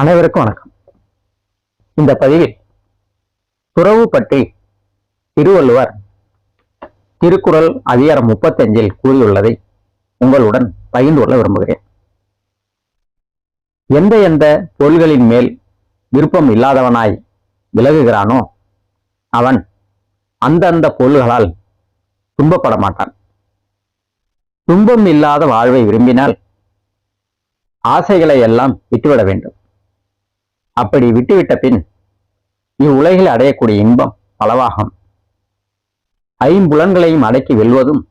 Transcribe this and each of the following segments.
அனைவருக்கும் வணக்கம். இந்த பதிவில் துறவு பற்றி திருவள்ளுவர் திருக்குறள் அதிகாரம் முப்பத்தஞ்சில் கூறியுள்ளதை உங்களுடன் பகிர்ந்து கொள்ள விரும்புகிறேன். எந்த எந்த பொருள்களின் மேல் விருப்பம் இல்லாதவனாய் விலகுகிறானோ அவன் அந்தந்த பொருள்களால் துன்பப்பட மாட்டான் துன்பம் இல்லாத வாழ்வை விரும்பினால் ஆசைகளை எல்லாம் விட்டுவிட வேண்டும். அப்படி விட்டுவிட்ட பின் இவ்வுலகில் அடையக்கூடிய இன்பம் பலவாகும். ஐம்புலன்களையும் அடக்கி வெல்வதும்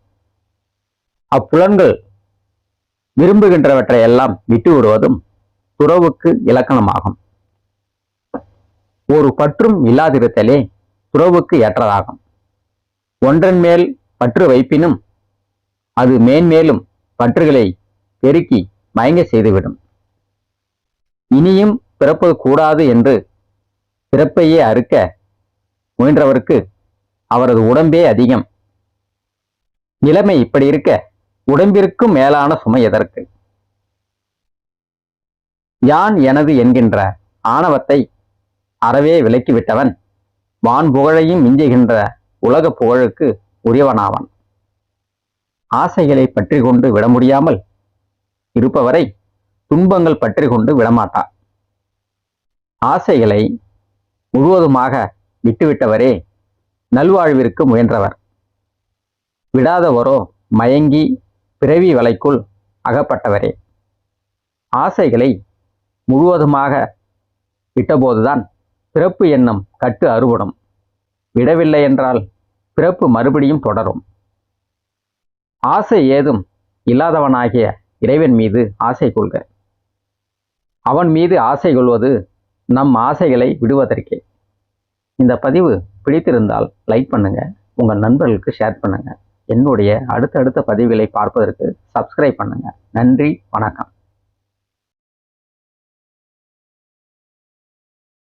அப்புலன்கள் விரும்புகின்றவற்றை எல்லாம் விட்டு விடுவதும் துறவுக்கு இலக்கணமாகும். ஒரு பற்றும் இல்லாதிருத்தலே துறவுக்கு ஏற்றதாகும். ஒன்றன் மேல் பற்று வைப்பினும் அது மேன்மேலும் பற்றுகளை பெருக்கி மயங்க செய்துவிடும். இனியும் பிறப்பது கூடாது என்று பிறப்பையே அறுக்க முயன்றவருக்கு அவரது உடம்பே அதிகம். நிலைமை இப்படி இருக்க உடம்பிற்கும் மேலான சுமை எதற்கு? யான் எனது என்கின்ற ஆணவத்தை அறவே விலக்கிவிட்டவன் வான் புகழையும் மிஞ்சுகின்ற உலக புகழுக்கு உரியவனாவான். ஆசைகளை பற்றி கொண்டு விட முடியாமல் இருப்பவரை துன்பங்கள் பற்றி கொண்டு விடமாட்டான். ஆசைகளை முழுவதுமாக விட்டுவிட்டவரே நல்வாழ்விற்கு முயன்றவர். விடாதவரோ மயங்கி பிறவி வலைக்குள் அகப்பட்டவரே. ஆசைகளை முழுவதுமாக விட்டபோதுதான் பிறப்பு எண்ணம் கட்டு அறுபடும். விடவில்லை என்றால் பிறப்பு மறுபடியும் தொடரும். ஆசை ஏதும் இல்லாதவனாகிய இறைவன் மீது ஆசை கொள்க. அவன் மீது ஆசை கொள்வது நம் ஆசைகளை விடுவதற்கே. இந்த பதிவு பிடித்திருந்தால் லைக் பண்ணுங்க உங்கள் நண்பர்களுக்கு ஷேர் பண்ணுங்க. என்னுடைய அடுத்தடுத்த பதிவுகளை பார்ப்பதற்கு சப்ஸ்கிரைப் பண்ணுங்க. நன்றி வணக்கம்.